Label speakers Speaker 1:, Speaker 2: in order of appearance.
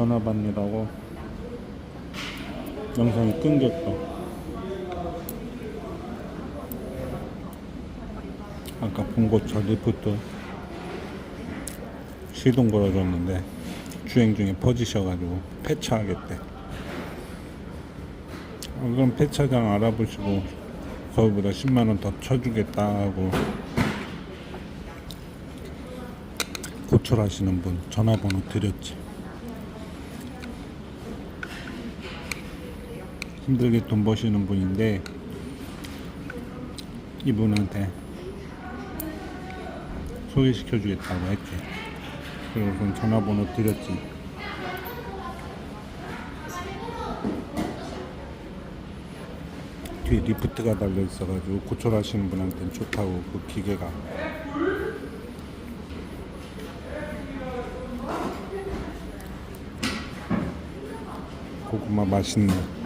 Speaker 1: 전화 받느라고 영상이 끊겼어. 아까 본고차 리프트 시동 걸어줬는데 주행 중에 퍼지셔가지고 폐차하겠대. 아, 그럼 폐차장 알아보시고 거기보다 10만원 더 쳐주겠다 하고 고철하시는 분 전화번호 드렸지. 힘들게 돈 버시는 분인데 이분한테 소개시켜 주겠다고 했지. 그리고 전화번호 드렸지. 뒤에 리프트가 달려 있어가지고 고철하시는 분한테는 좋다고 그 기계가. 고구마 맛있네.